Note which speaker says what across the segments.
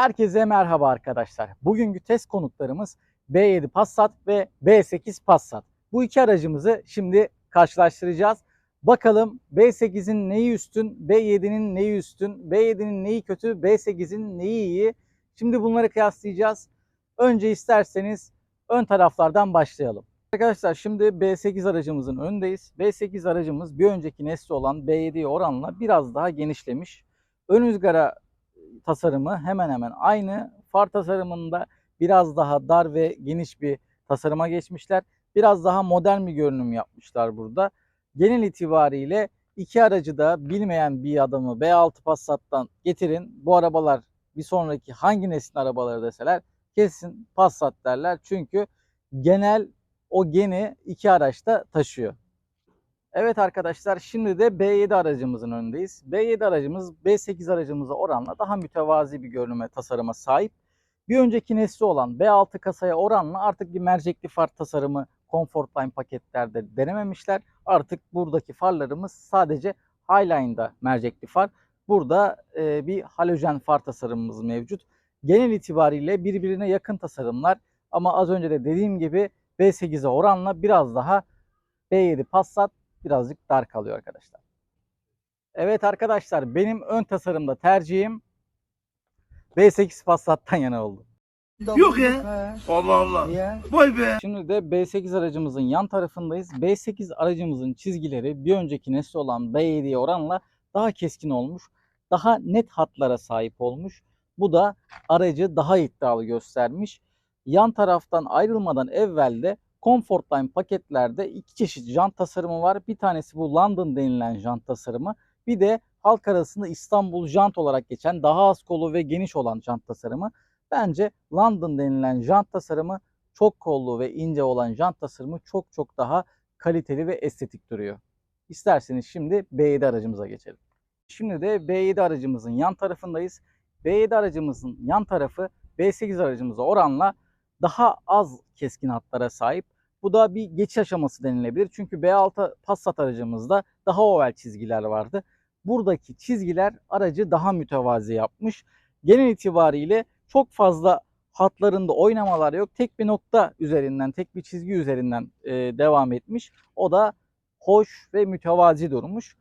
Speaker 1: Herkese merhaba arkadaşlar. Bugünkü test konuklarımız B7 Passat ve B8 Passat. Bu iki aracımızı şimdi karşılaştıracağız. Bakalım B8'in neyi üstün, B7'nin neyi üstün, B7'nin neyi kötü, B8'in neyi iyi. Şimdi bunları kıyaslayacağız. Önce isterseniz ön taraflardan başlayalım. Arkadaşlar şimdi B8 aracımızın önündeyiz. B8 aracımız bir önceki nesli olan B7'ye oranla biraz daha genişlemiş. Ön ızgara tasarımı hemen hemen aynı. Far tasarımında biraz daha dar ve geniş bir tasarıma geçmişler. Biraz daha modern bir görünüm yapmışlar burada. Genel itibariyle iki aracı da bilmeyen bir adamı B6 Passat'tan getirin. Bu arabalar bir sonraki hangi neslin arabaları deseler kesin Passat derler. Çünkü genel o geni iki araçta taşıyor. Evet arkadaşlar şimdi de B7 aracımızın önündeyiz. B7 aracımız B8 aracımıza oranla daha mütevazi bir görünüme, tasarıma sahip. Bir önceki nesli olan B6 kasaya oranla artık bir mercekli far tasarımı Comfortline paketlerde denememişler. Artık buradaki farlarımız sadece Highline'da mercekli far. Burada e, bir halojen far tasarımımız mevcut. Genel itibariyle birbirine yakın tasarımlar ama az önce de dediğim gibi B8'e oranla biraz daha B7 Passat birazcık dar kalıyor arkadaşlar. Evet arkadaşlar benim ön tasarımda tercihim B8 Passat'tan yana oldu.
Speaker 2: Yok ya. Allah Allah. Vay be.
Speaker 1: Şimdi de B8 aracımızın yan tarafındayız. B8 aracımızın çizgileri bir önceki nesli olan B7'ye oranla daha keskin olmuş. Daha net hatlara sahip olmuş. Bu da aracı daha iddialı göstermiş. Yan taraftan ayrılmadan evvel de Comfortline paketlerde iki çeşit jant tasarımı var. Bir tanesi bu London denilen jant tasarımı. Bir de halk arasında İstanbul jant olarak geçen daha az kolu ve geniş olan jant tasarımı. Bence London denilen jant tasarımı çok kollu ve ince olan jant tasarımı çok çok daha kaliteli ve estetik duruyor. İsterseniz şimdi B7 aracımıza geçelim. Şimdi de B7 aracımızın yan tarafındayız. B7 aracımızın yan tarafı B8 aracımıza oranla daha az keskin hatlara sahip. Bu da bir geçiş aşaması denilebilir. Çünkü B6 Passat aracımızda daha oval çizgiler vardı. Buradaki çizgiler aracı daha mütevazi yapmış. Genel itibariyle çok fazla hatlarında oynamalar yok. Tek bir nokta üzerinden, tek bir çizgi üzerinden e, devam etmiş. O da hoş ve mütevazi durmuş.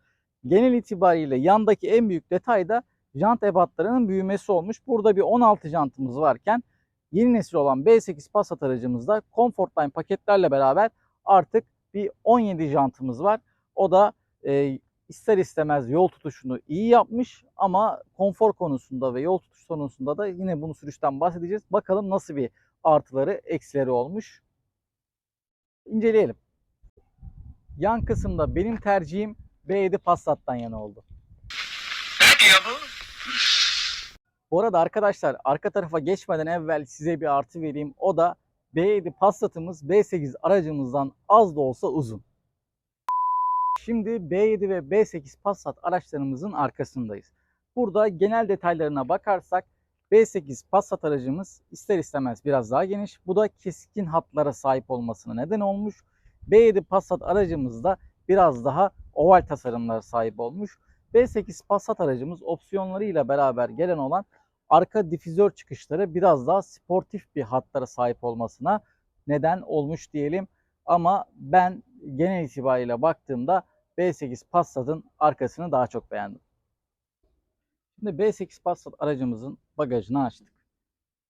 Speaker 1: Genel itibariyle yandaki en büyük detay da jant ebatlarının büyümesi olmuş. Burada bir 16 jantımız varken yeni nesil olan B8 Passat aracımızda Comfortline paketlerle beraber artık bir 17 jantımız var. O da e, ister istemez yol tutuşunu iyi yapmış ama konfor konusunda ve yol tutuş konusunda da yine bunu sürüşten bahsedeceğiz. Bakalım nasıl bir artıları eksileri olmuş. İnceleyelim. Yan kısımda benim tercihim B7 Passat'tan yana oldu.
Speaker 2: Ne diyor bu?
Speaker 1: Bu arada arkadaşlar arka tarafa geçmeden evvel size bir artı vereyim. O da B7 Passat'ımız B8 aracımızdan az da olsa uzun. Şimdi B7 ve B8 Passat araçlarımızın arkasındayız. Burada genel detaylarına bakarsak B8 Passat aracımız ister istemez biraz daha geniş. Bu da keskin hatlara sahip olmasına neden olmuş. B7 Passat aracımızda biraz daha oval tasarımlara sahip olmuş. B8 Passat aracımız opsiyonlarıyla beraber gelen olan arka difüzör çıkışları biraz daha sportif bir hatlara sahip olmasına neden olmuş diyelim. Ama ben genel itibariyle baktığımda B8 Passat'ın arkasını daha çok beğendim. Şimdi B8 Passat aracımızın bagajını açtık.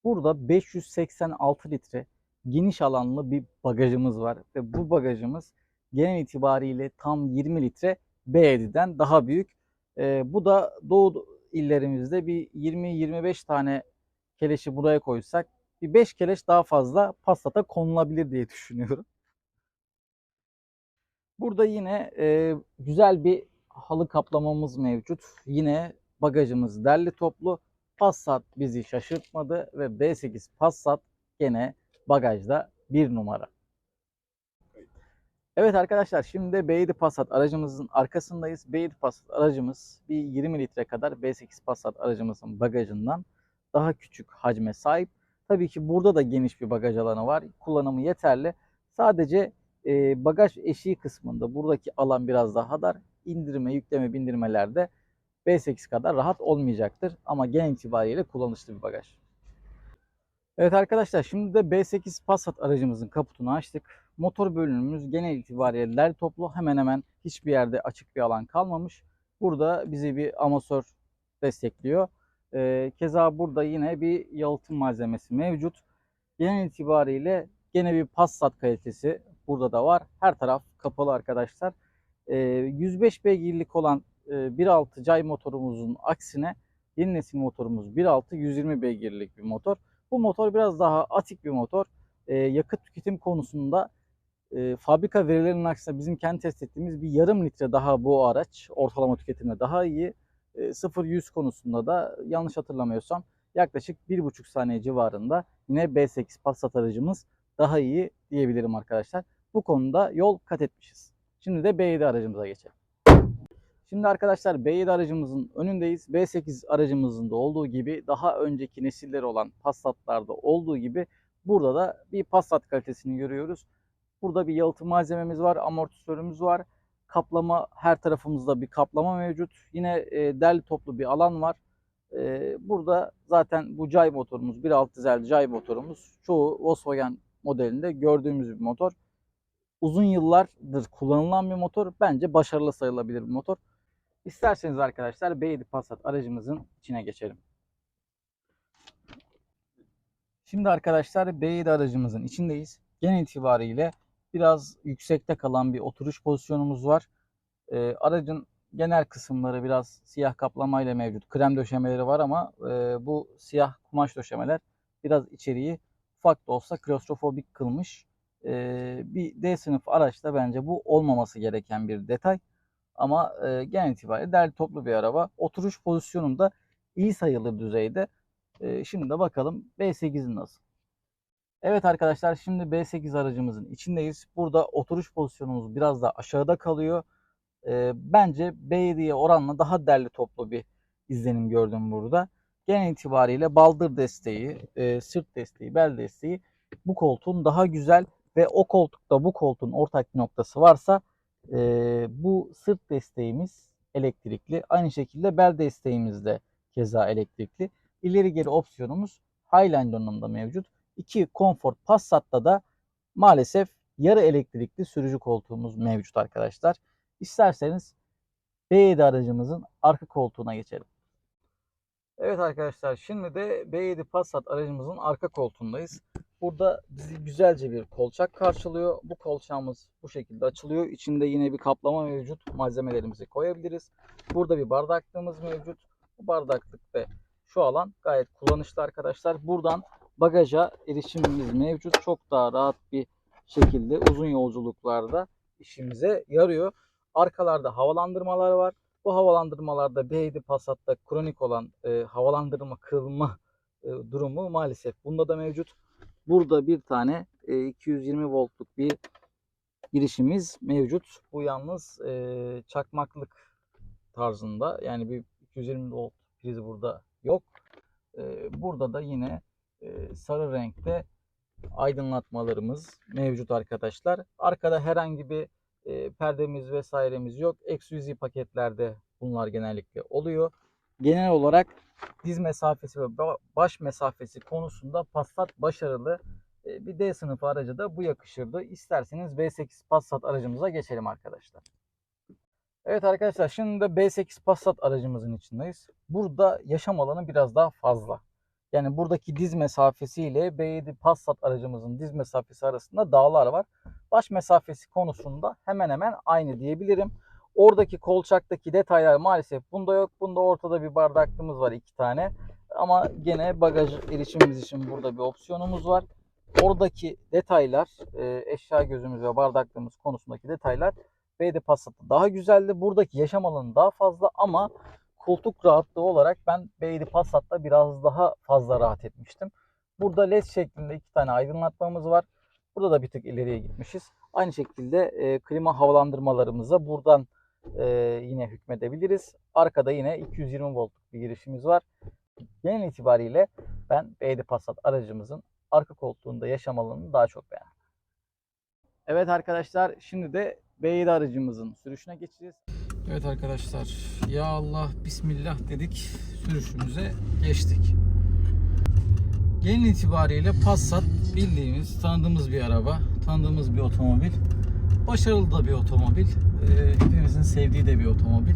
Speaker 1: Burada 586 litre geniş alanlı bir bagajımız var ve bu bagajımız genel itibariyle tam 20 litre B7'den daha büyük. Ee, bu da Doğu illerimizde bir 20-25 tane keleşi buraya koysak bir 5 keleş daha fazla Passat'a konulabilir diye düşünüyorum. Burada yine e, güzel bir halı kaplamamız mevcut. Yine bagajımız derli toplu. Passat bizi şaşırtmadı ve B8 Passat gene bagajda bir numara. Evet arkadaşlar şimdi B7 Passat aracımızın arkasındayız. B7 Passat aracımız bir 20 litre kadar B8 Passat aracımızın bagajından daha küçük hacme sahip. Tabii ki burada da geniş bir bagaj alanı var. Kullanımı yeterli. Sadece e, bagaj eşiği kısmında buradaki alan biraz daha dar. İndirme, yükleme, bindirmelerde B8 kadar rahat olmayacaktır. Ama genel itibariyle kullanışlı bir bagaj. Evet arkadaşlar şimdi de B8 Passat aracımızın kaputunu açtık. Motor bölümümüz genel itibariyle derli toplu hemen hemen hiçbir yerde açık bir alan kalmamış. Burada bizi bir amasör destekliyor. Ee, keza burada yine bir yalıtım malzemesi mevcut. Genel itibariyle gene bir Passat kalitesi burada da var. Her taraf kapalı arkadaşlar. Ee, 105 beygirlik olan e, 1.6 cay motorumuzun aksine yeni nesil motorumuz 1.6 120 beygirlik bir motor. Bu motor biraz daha atik bir motor. Ee, yakıt tüketim konusunda e, fabrika verilerinin aksine bizim kendi test ettiğimiz bir yarım litre daha bu araç ortalama tüketimde daha iyi. E, 0-100 konusunda da yanlış hatırlamıyorsam yaklaşık 1,5 saniye civarında yine B8 Passat aracımız daha iyi diyebilirim arkadaşlar. Bu konuda yol kat etmişiz. Şimdi de B7 aracımıza geçelim. Şimdi arkadaşlar B7 aracımızın önündeyiz. B8 aracımızın da olduğu gibi daha önceki nesilleri olan Passat'larda olduğu gibi burada da bir Passat kalitesini görüyoruz. Burada bir yalıtım malzememiz var, amortisörümüz var. Kaplama her tarafımızda bir kaplama mevcut. Yine e, derli toplu bir alan var. E, burada zaten bu Jay motorumuz 1.6 dizel Jay motorumuz çoğu Volkswagen modelinde gördüğümüz bir motor. Uzun yıllardır kullanılan bir motor. Bence başarılı sayılabilir bir motor. İsterseniz arkadaşlar B7 Passat aracımızın içine geçelim. Şimdi arkadaşlar B7 aracımızın içindeyiz. Genel itibariyle biraz yüksekte kalan bir oturuş pozisyonumuz var. Ee, aracın genel kısımları biraz siyah kaplamayla mevcut. Krem döşemeleri var ama e, bu siyah kumaş döşemeler biraz içeriği ufak da olsa klostrofobik kılmış. Ee, bir D sınıf araçta bence bu olmaması gereken bir detay. Ama e, genel itibariyle derli toplu bir araba. Oturuş pozisyonunda iyi sayılır düzeyde. E, şimdi de bakalım B8'in nasıl. Evet arkadaşlar şimdi B8 aracımızın içindeyiz. Burada oturuş pozisyonumuz biraz daha aşağıda kalıyor. E, bence B7'ye oranla daha derli toplu bir izlenim gördüm burada. Genel itibariyle baldır desteği, e, sırt desteği, bel desteği bu koltuğun daha güzel ve o koltukta bu koltuğun ortak noktası varsa e, bu sırt desteğimiz elektrikli. Aynı şekilde bel desteğimiz de keza elektrikli. İleri geri opsiyonumuz Highline donanımda mevcut. İki Comfort Passat'ta da maalesef yarı elektrikli sürücü koltuğumuz mevcut arkadaşlar. İsterseniz B7 aracımızın arka koltuğuna geçelim. Evet arkadaşlar şimdi de B7 Passat aracımızın arka koltuğundayız. Burada bizi güzelce bir kolçak karşılıyor. Bu kolçağımız bu şekilde açılıyor. İçinde yine bir kaplama mevcut. Malzemelerimizi koyabiliriz. Burada bir bardaklığımız mevcut. Bu bardaklık ve şu alan gayet kullanışlı arkadaşlar. Buradan bagaja erişimimiz mevcut. Çok daha rahat bir şekilde uzun yolculuklarda işimize yarıyor. Arkalarda havalandırmalar var. Bu havalandırmalarda B7 Passat'ta kronik olan e, havalandırma kırılma e, durumu maalesef bunda da mevcut. Burada bir tane e, 220 voltluk bir girişimiz mevcut. Bu yalnız e, çakmaklık tarzında. Yani bir 220 volt prizi burada yok. E, burada da yine sarı renkte aydınlatmalarımız mevcut arkadaşlar. Arkada herhangi bir e, perdemiz vesairemiz yok. Exclusive paketlerde bunlar genellikle oluyor. Genel olarak diz mesafesi ve ba- baş mesafesi konusunda Passat başarılı. E, bir D sınıfı aracı da bu yakışırdı. İsterseniz B8 Passat aracımıza geçelim arkadaşlar. Evet arkadaşlar şimdi de B8 Passat aracımızın içindeyiz. Burada yaşam alanı biraz daha fazla. Yani buradaki diz mesafesi ile B7 Passat aracımızın diz mesafesi arasında dağlar var. Baş mesafesi konusunda hemen hemen aynı diyebilirim. Oradaki kolçaktaki detaylar maalesef bunda yok. Bunda ortada bir bardaklığımız var iki tane. Ama gene bagaj erişimimiz için burada bir opsiyonumuz var. Oradaki detaylar, e, eşya gözümüz ve bardaklığımız konusundaki detaylar B7 Passat'ta daha güzeldi. Buradaki yaşam alanı daha fazla ama koltuk rahatlığı olarak ben B7 Passat'ta biraz daha fazla rahat etmiştim. Burada led şeklinde iki tane aydınlatmamız var. Burada da bir tık ileriye gitmişiz. Aynı şekilde e, klima havalandırmalarımıza buradan e, yine hükmedebiliriz. Arkada yine 220 voltluk bir girişimiz var. Genel itibariyle ben B7 Passat aracımızın arka koltuğunda yaşam alanını daha çok beğendim. Evet arkadaşlar şimdi de B7 aracımızın sürüşüne geçeceğiz. Evet arkadaşlar ya Allah bismillah dedik sürüşümüze geçtik. Genel itibariyle Passat bildiğimiz tanıdığımız bir araba tanıdığımız bir otomobil başarılı da bir otomobil Ee, hepimizin sevdiği de bir otomobil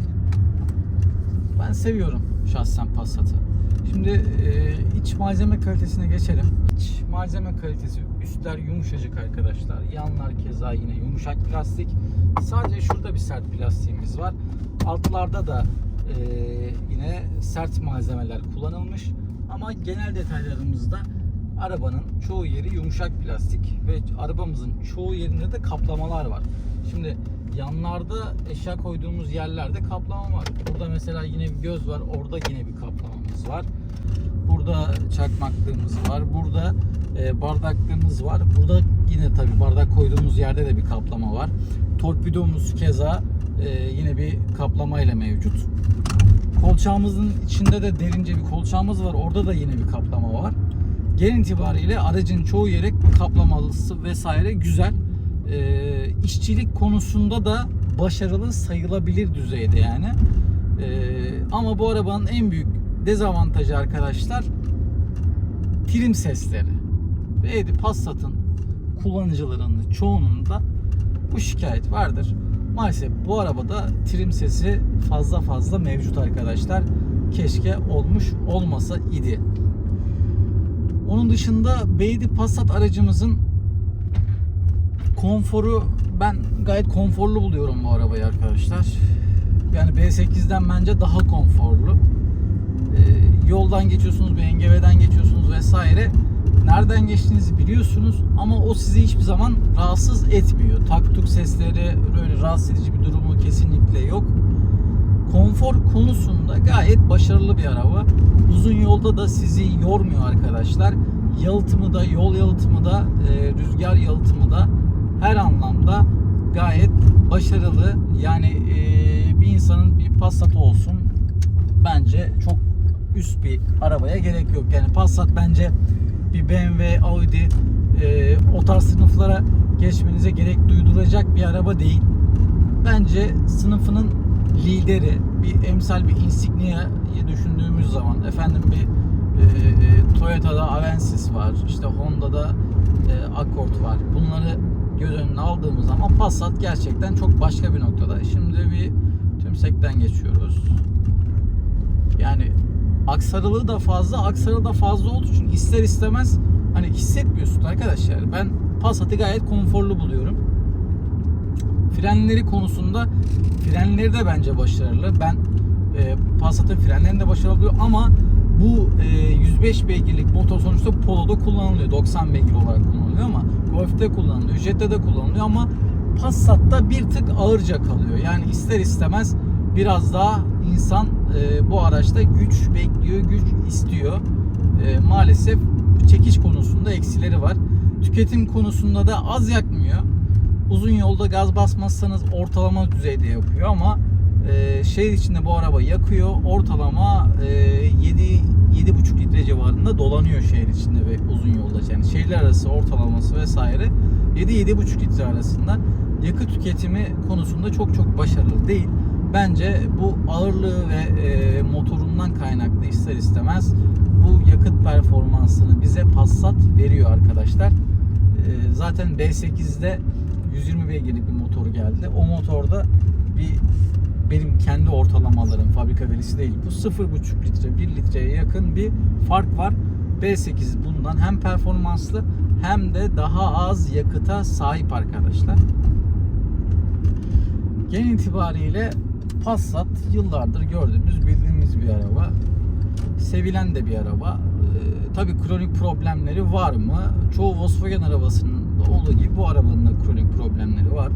Speaker 1: ben seviyorum şahsen Passat'ı. Şimdi e, iç malzeme kalitesine geçelim. İç malzeme kalitesi üstler yumuşacık arkadaşlar. Yanlar keza yine yumuşak plastik. Sadece şurada bir sert plastiğimiz var. Altlarda da e, yine sert malzemeler kullanılmış. Ama genel detaylarımızda arabanın çoğu yeri yumuşak plastik ve arabamızın çoğu yerinde de kaplamalar var. Şimdi yanlarda eşya koyduğumuz yerlerde kaplama var. Burada mesela yine bir göz var. Orada yine bir kaplamamız var. Burada çakmaklığımız var. Burada e, bardaklığımız var. Burada yine tabi bardak koyduğumuz yerde de bir kaplama var. Torpidomuz keza e, yine bir kaplama ile mevcut. Kolçağımızın içinde de derince bir kolçağımız var. Orada da yine bir kaplama var. Genel itibariyle aracın çoğu yeri kaplamalısı vesaire güzel. E, işçilik konusunda da başarılı sayılabilir düzeyde yani. E, ama bu arabanın en büyük dezavantajı arkadaşlar trim sesleri. Ve Passat'ın kullanıcılarının çoğunun da bu şikayet vardır. Maalesef bu arabada trim sesi fazla fazla mevcut arkadaşlar. Keşke olmuş olmasa idi. Onun dışında Beydi Passat aracımızın konforu ben gayet konforlu buluyorum bu arabayı arkadaşlar. Yani B8'den bence daha konforlu. Ee, yoldan geçiyorsunuz, bir engebeden geçiyorsunuz vesaire. Nereden geçtiğinizi biliyorsunuz ama o sizi hiçbir zaman rahatsız etmiyor. Tak tuk sesleri böyle rahatsız edici bir durumu kesinlikle yok. Konfor konusunda gayet başarılı bir araba. Uzun yolda da sizi yormuyor arkadaşlar. Yalıtımı da, yol yalıtımı da, e, rüzgar yalıtımı da her anlamda gayet başarılı. Yani e, bir insanın bir Passat olsun bence çok üst bir arabaya gerek yok. Yani Passat bence bir BMW, Audi e, o tarz sınıflara geçmenize gerek duyduracak bir araba değil. Bence sınıfının lideri bir emsal bir Insignia'yı düşündüğümüz zaman efendim bir e, e, Toyota'da Avensis var işte Honda'da e, Accord var bunları göz önüne aldığımız zaman Passat gerçekten çok başka bir noktada. Şimdi bir tümsekten geçiyoruz. Yani aksarılığı da fazla, aksarı da fazla olduğu için ister istemez hani hissetmiyorsun arkadaşlar. Ben Passat'ı gayet konforlu buluyorum. Frenleri konusunda frenleri de bence başarılı. Ben e, Passat'ın frenlerini de başarılı buluyorum ama bu e, 105 beygirlik motor sonuçta Polo'da kullanılıyor. 90 beygir olarak kullanılıyor ama Golf'te kullanılıyor, Jet'te de kullanılıyor ama Passat'ta bir tık ağırca kalıyor. Yani ister istemez biraz daha insan e, bu araçta güç bekliyor, güç istiyor. E, maalesef çekiş konusunda eksileri var. Tüketim konusunda da az yakmıyor. Uzun yolda gaz basmazsanız ortalama düzeyde yapıyor ama e, şehir içinde bu araba yakıyor. Ortalama e, 7 7,5 litre civarında dolanıyor şehir içinde ve uzun yolda. Yani şehirler arası ortalaması vesaire 7-7,5 litre arasında yakıt tüketimi konusunda çok çok başarılı değil. Bence bu ağırlığı ve e, motorundan kaynaklı ister istemez bu yakıt performansını bize Passat veriyor arkadaşlar. E, zaten B8'de 120 beygirlik bir motor geldi. O motorda bir benim kendi ortalamalarım fabrika verisi değil. Bu 0,5 litre 1 litreye yakın bir fark var. B8 bundan hem performanslı hem de daha az yakıta sahip arkadaşlar. Genel itibariyle Passat yıllardır gördüğümüz bildiğimiz bir araba. Sevilen de bir araba. Ee, Tabii kronik problemleri var mı? Çoğu Volkswagen arabasının olduğu gibi bu arabanın da kronik problemleri var.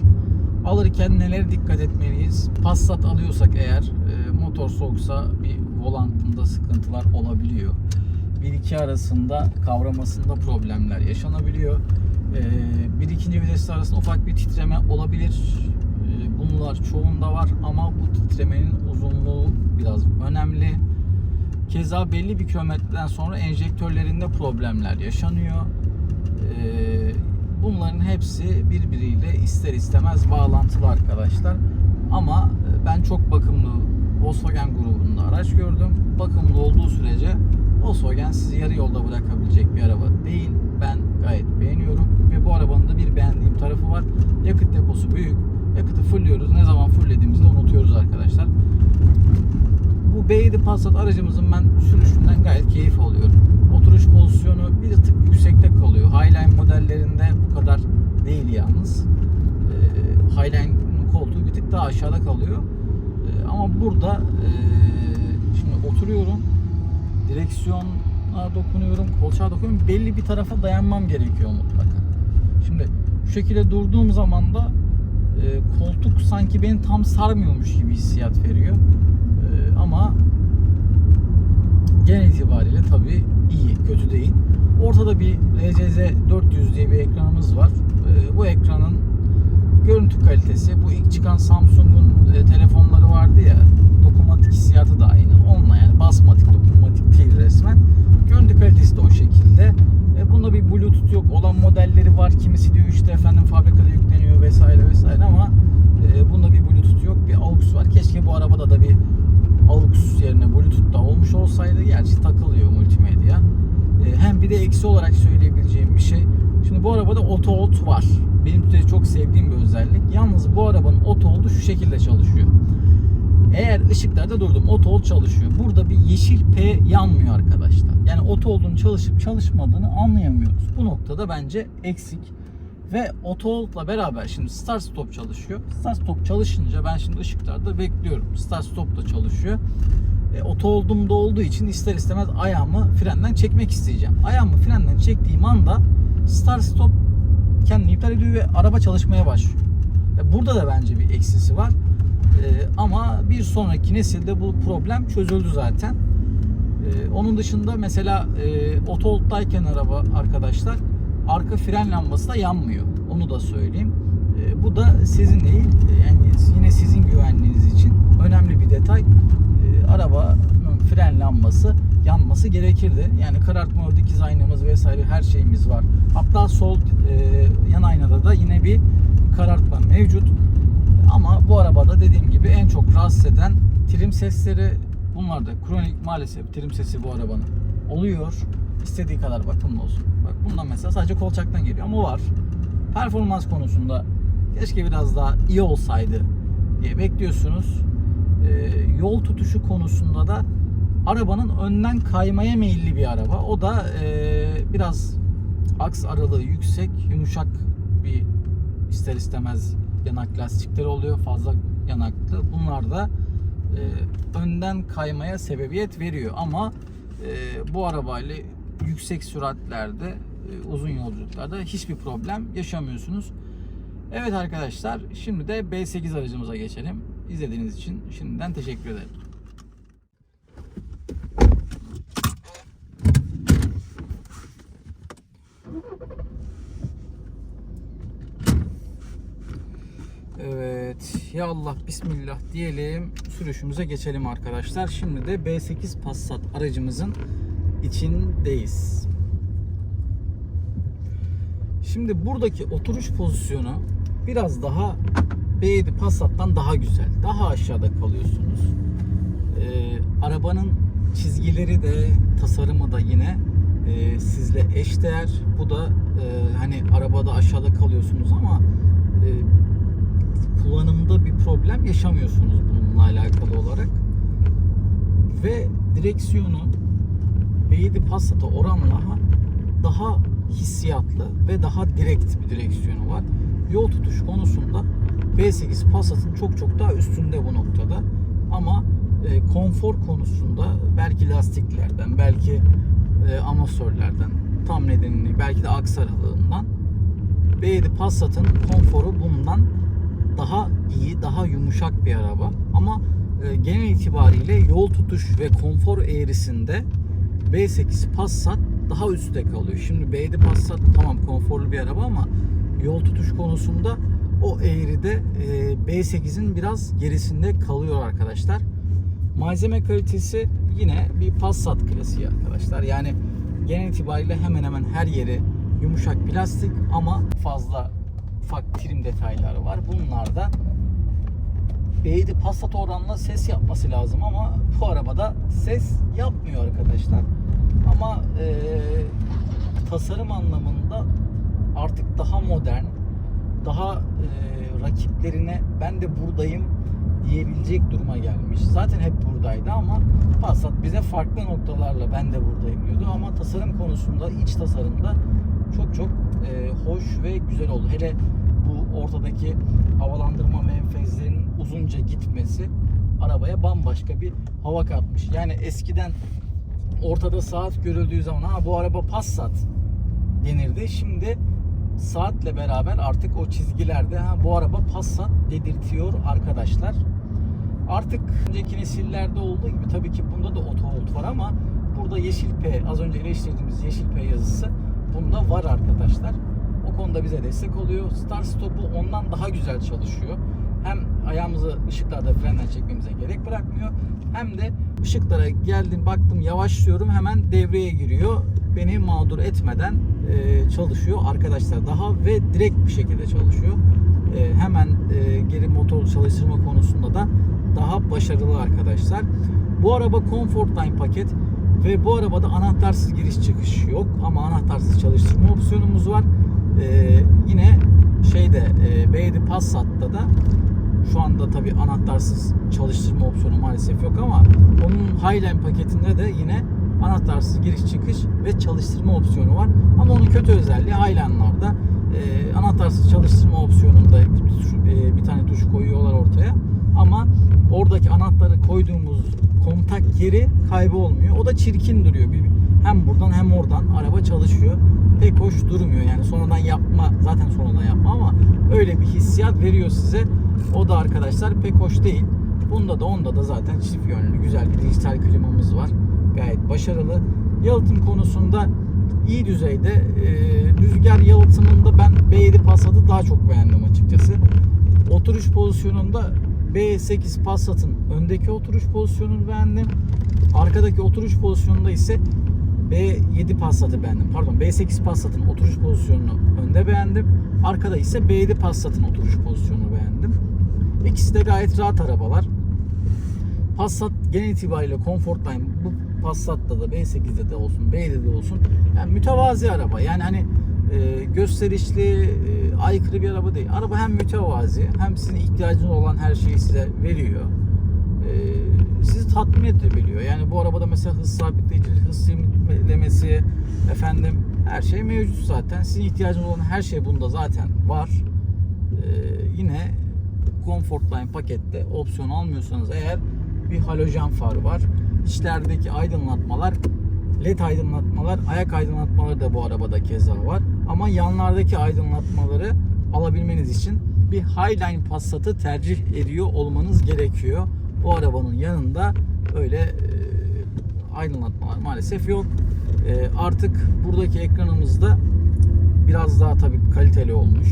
Speaker 1: Alırken nelere dikkat etmeliyiz? Passat alıyorsak eğer e, motor soğuksa bir volantında sıkıntılar olabiliyor. 1-2 arasında kavramasında problemler yaşanabiliyor. Ee, bir ikinci vitesler arasında ufak bir titreme olabilir. Bunlar çoğunda var ama bu titremenin uzunluğu biraz önemli. Keza belli bir kilometreden sonra enjektörlerinde problemler yaşanıyor. Ee, Bunların hepsi birbiriyle ister istemez bağlantılı arkadaşlar. Ama e, ben çok bakımlı Volkswagen grubunda araç gördüm. Bakımlı olduğu sürece Volkswagen sizi yarı yolda bırakabilecek bir araba değil. Ben gayet beğeniyorum ve bu arabanın da bir beğendiğim tarafı var. Yakıt deposu büyük. Yakıtı fullliyoruz. Ne zaman fulllediğimizi de unutuyoruz arkadaşlar. Bu B7 Passat aracımızın ben sürüşünden gayet keyif alıyorum. Oturuş pozisyonu bir tık yüksekte kalıyor. Highline modellerinde bu kadar değil yalnız. Ee, Highline'ın koltuğu bir tık daha aşağıda kalıyor. Ee, ama burada ee, şimdi oturuyorum. Direksiyona dokunuyorum, kolçağa dokunuyorum. Belli bir tarafa dayanmam gerekiyor mutlaka. Şimdi şu şekilde durduğum zaman da e, koltuk sanki beni tam sarmıyormuş gibi hissiyat veriyor. E, ama genel itibariyle tabii iyi, kötü değil. Ortada bir RCZ 400 diye bir ekranımız var. E, bu ekranın görüntü kalitesi, bu ilk çıkan Samsung'un e, telefonları vardı ya, dokunmatik hissiyatı da aynı. Onunla yani basmatik, dokunmatik değil resmen. Görüntü kalitesi de o şekilde. Bunda bir Bluetooth yok. Olan modelleri var. Kimisi diyor işte efendim fabrikada yükleniyor vesaire vesaire ama e, bunda bir Bluetooth yok. Bir AUX var. Keşke bu arabada da bir AUX yerine Bluetooth da olmuş olsaydı. Gerçi takılıyor multimedya. E, hem bir de eksi olarak söyleyebileceğim bir şey. Şimdi bu arabada auto hold var. Benim de çok sevdiğim bir özellik. Yalnız bu arabanın auto hold'u şu şekilde çalışıyor. Eğer ışıklarda durdum auto hold çalışıyor. Burada bir yeşil P yanmıyor arkadaşlar. Yani auto hold'un çalışıp çalışmadığını anlayamıyoruz. Bu noktada bence eksik. Ve auto hold'la beraber şimdi start stop çalışıyor. Start stop çalışınca ben şimdi ışıklarda bekliyorum. Start stop da çalışıyor. E, auto hold'um da olduğu için ister istemez ayağımı frenden çekmek isteyeceğim. Ayağımı frenden çektiğim anda start stop kendini iptal ediyor ve araba çalışmaya başlıyor. E, burada da bence bir eksisi var. Ee, ama bir sonraki nesilde bu problem çözüldü zaten. Ee, onun dışında mesela e, otohold'dayken araba arkadaşlar arka fren lambası da yanmıyor. Onu da söyleyeyim. Ee, bu da sizin değil e, yani yine sizin güvenliğiniz için önemli bir detay. Ee, arabanın fren lambası yanması gerekirdi. Yani karartma dikiz aynamız vesaire her şeyimiz var. Hatta sol e, yan aynada da yine bir karartma mevcut. Ama bu arabada dediğim gibi en çok rahatsız eden trim sesleri bunlar da kronik maalesef trim sesi bu arabanın oluyor. İstediği kadar bakımlı olsun. Bak bundan mesela sadece kolçaktan geliyor ama var. Performans konusunda keşke biraz daha iyi olsaydı diye bekliyorsunuz. Ee, yol tutuşu konusunda da arabanın önden kaymaya meyilli bir araba. O da ee, biraz aks aralığı yüksek, yumuşak bir ister istemez yanak lastikleri oluyor fazla yanaklı. Bunlar da e, önden kaymaya sebebiyet veriyor ama e, bu arabayla yüksek süratlerde e, uzun yolculuklarda hiçbir problem yaşamıyorsunuz. Evet arkadaşlar şimdi de B8 aracımıza geçelim. İzlediğiniz için şimdiden teşekkür ederim. Evet. Ya Allah bismillah diyelim. Sürüşümüze geçelim arkadaşlar. Şimdi de B8 Passat aracımızın içindeyiz. Şimdi buradaki oturuş pozisyonu biraz daha B7 Passat'tan daha güzel. Daha aşağıda kalıyorsunuz. Ee, arabanın çizgileri de tasarımı da yine e, sizle eşdeğer. Bu da e, hani arabada aşağıda kalıyorsunuz ama e, kullanımda bir problem yaşamıyorsunuz bununla alakalı olarak. Ve direksiyonu B7 Passat'a oranla daha hissiyatlı ve daha direkt bir direksiyonu var. Yol tutuş konusunda B8 Passat'ın çok çok daha üstünde bu noktada. Ama e, konfor konusunda belki lastiklerden, belki e, amasörlerden, tam nedenini belki de aks aralığından B7 Passat'ın konforu bundan daha iyi, daha yumuşak bir araba. Ama e, genel itibariyle yol tutuş ve konfor eğrisinde B8 Passat daha üstte kalıyor. Şimdi B7 Passat tamam konforlu bir araba ama yol tutuş konusunda o eğride e, B8'in biraz gerisinde kalıyor arkadaşlar. Malzeme kalitesi yine bir Passat klasiği arkadaşlar. Yani genel itibariyle hemen hemen her yeri yumuşak plastik ama fazla ufak trim detayları var. Bunlar da B7 Passat oranla ses yapması lazım ama bu arabada ses yapmıyor arkadaşlar. Ama e, tasarım anlamında artık daha modern, daha e, rakiplerine ben de buradayım diyebilecek duruma gelmiş. Zaten hep buradaydı ama Passat bize farklı noktalarla ben de buradayım diyordu ama tasarım konusunda, iç tasarımda çok çok e, hoş ve güzel oldu. Hele bu ortadaki havalandırma menfezlerinin uzunca gitmesi arabaya bambaşka bir hava katmış. Yani eskiden ortada saat görüldüğü zaman ha bu araba Passat denirdi. Şimdi saatle beraber artık o çizgilerde ha bu araba Passat dedirtiyor arkadaşlar. Artık önceki nesillerde olduğu gibi tabii ki bunda da oto hold var ama burada yeşil P az önce eleştirdiğimiz yeşil P yazısı bunda var arkadaşlar. O konuda bize destek oluyor. Start stop'u ondan daha güzel çalışıyor. Hem ayağımızı ışıklarda frenden çekmemize gerek bırakmıyor. Hem de ışıklara geldim baktım yavaşlıyorum hemen devreye giriyor. Beni mağdur etmeden e, çalışıyor arkadaşlar. Daha ve direkt bir şekilde çalışıyor. E, hemen e, geri motor çalıştırma konusunda da daha başarılı arkadaşlar. Bu araba Comfortline paket ve bu arabada anahtarsız giriş çıkış yok ama anahtarsız çalıştırma opsiyonumuz var. Ee, yine şeyde e, B7 Passat'ta da şu anda tabi anahtarsız çalıştırma opsiyonu maalesef yok ama onun Highline paketinde de yine anahtarsız giriş çıkış ve çalıştırma opsiyonu var. Ama onun kötü özelliği Highline'larda e, anahtarsız çalıştırma opsiyonunda bir, tuş- e, bir tane tuş koyuyorlar ortaya. Ama oradaki anahtarı koyduğumuz kontak yeri kaybolmuyor. O da çirkin duruyor. Bir, hem buradan hem oradan araba çalışıyor. Pek hoş durmuyor. Yani sonradan yapma zaten sonradan yapma ama öyle bir hissiyat veriyor size. O da arkadaşlar pek hoş değil. Bunda da onda da zaten çift yönlü güzel bir dijital klimamız var. Gayet başarılı. Yalıtım konusunda iyi düzeyde. Ee, rüzgar yalıtımında ben B7 Passat'ı daha çok beğendim açıkçası. Oturuş pozisyonunda B8 Passat'ın öndeki oturuş pozisyonunu beğendim. Arkadaki oturuş pozisyonunda ise B7 Passat'ı beğendim. Pardon B8 Passat'ın oturuş pozisyonunu önde beğendim. Arkada ise B7 Passat'ın oturuş pozisyonunu beğendim. İkisi de gayet rahat arabalar. Passat genel itibariyle Comfortline bu Passat'ta da B8'de de olsun B7'de de olsun yani mütevazi araba. Yani hani e, gösterişli, e, aykırı bir araba değil. Araba hem mütevazi hem sizin ihtiyacınız olan her şeyi size veriyor. E, sizi tatmin edebiliyor. Yani bu arabada mesela hız sabitleyici, hız sabitlemesi, efendim her şey mevcut zaten. Sizin ihtiyacınız olan her şey bunda zaten var. E, yine Comfortline pakette opsiyon almıyorsanız eğer bir halojen farı var. İçlerdeki aydınlatmalar LED aydınlatmalar, ayak aydınlatmaları da bu arabada keza var. Ama yanlardaki aydınlatmaları alabilmeniz için bir Highline Passat'ı tercih ediyor olmanız gerekiyor. Bu arabanın yanında öyle e, aydınlatmalar maalesef yok. E, artık buradaki ekranımızda biraz daha tabii kaliteli olmuş.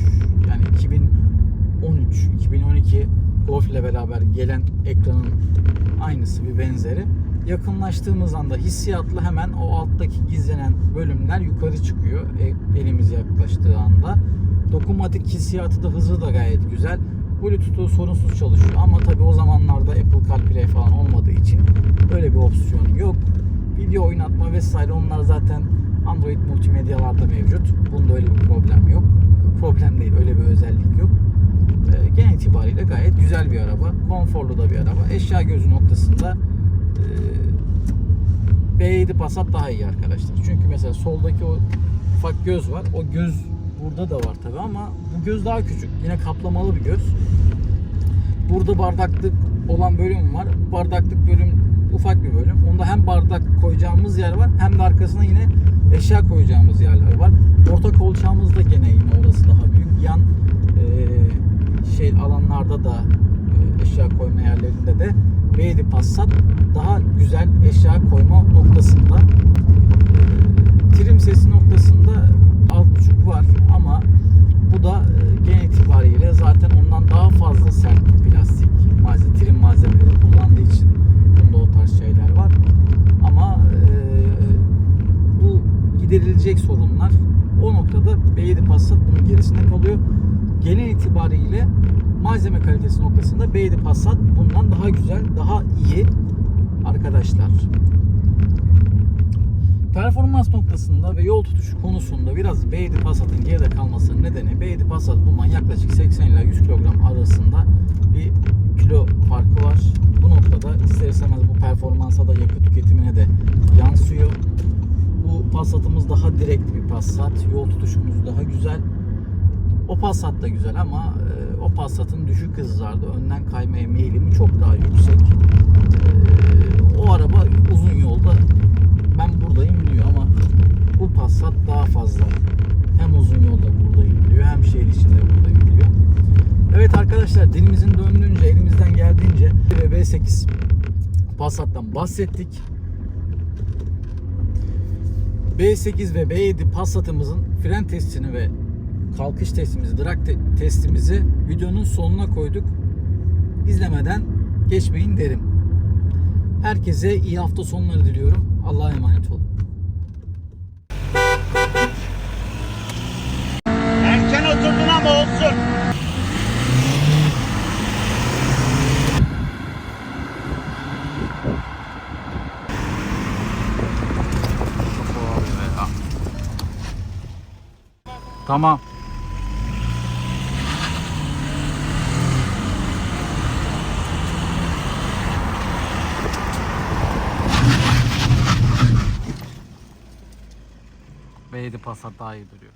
Speaker 1: Yani 2013, 2012 Golf ile beraber gelen ekranın aynısı bir benzeri. Yakınlaştığımız anda hissiyatla hemen o alttaki gizlenen bölümler yukarı çıkıyor e- elimiz yaklaştığı anda. Dokunmatik hissiyatı da hızı da gayet güzel. Bluetooth'u sorunsuz çalışıyor ama tabi o zamanlarda Apple CarPlay falan olmadığı için öyle bir opsiyon yok. Video oynatma vesaire onlar zaten Android multimedyalarda mevcut. Bunda öyle bir problem yok. Problem değil öyle bir özellik yok. E, genel itibariyle gayet güzel bir araba. Konforlu da bir araba. Eşya gözü noktasında B7 Passat daha iyi arkadaşlar. Çünkü mesela soldaki o ufak göz var. O göz burada da var tabi ama bu göz daha küçük. Yine kaplamalı bir göz. Burada bardaklık olan bölüm var. Bardaklık bölüm ufak bir bölüm. Onda hem bardak koyacağımız yer var hem de arkasına yine eşya koyacağımız yerler var. Orta kolçağımız da gene yine orası daha büyük. Yan e, şey alanlarda da e, eşya koyma yerlerinde de B7 Passat daha güzel eşya koyma noktasında. Trim sesi noktasında alt buçuk var ama bu da e, genel itibariyle zaten ondan daha fazla sert plastik malzeme, trim malzemeleri kullandığı için bunda o tarz şeyler var. Ama e, bu giderilecek sorunlar o noktada B7 Passat bunun gerisinde kalıyor. Genel itibariyle malzeme kalitesi noktasında Beyti Passat bundan daha güzel, daha iyi arkadaşlar. Performans noktasında ve yol tutuşu konusunda biraz Beyti Passat'ın geride kalmasının nedeni Beyti Passat bundan yaklaşık 80 ila 100 kilogram arasında bir kilo farkı var. Bu noktada ister istemez bu performansa da yakıt tüketimine de yansıyor. Bu Passat'ımız daha direkt bir Passat. Yol tutuşumuz daha güzel. O Passat da güzel ama e, o Passat'ın düşük hızlarda önden kaymaya meyilimi çok daha yüksek. E, o araba uzun yolda ben buradayım diyor ama bu Passat daha fazla. Hem uzun yolda buradayım diyor hem şehir içinde buradayım diyor. Evet arkadaşlar dilimizin döndüğünce elimizden geldiğince ve B8 Passat'tan bahsettik. B8 ve B7 Passat'ımızın fren testini ve kalkış testimizi, drag te- testimizi videonun sonuna koyduk. İzlemeden geçmeyin derim. Herkese iyi hafta sonları diliyorum. Allah'a emanet olun.
Speaker 2: Erken oturdun ama olsun.
Speaker 1: Tamam. B7 Passat daha iyi duruyor.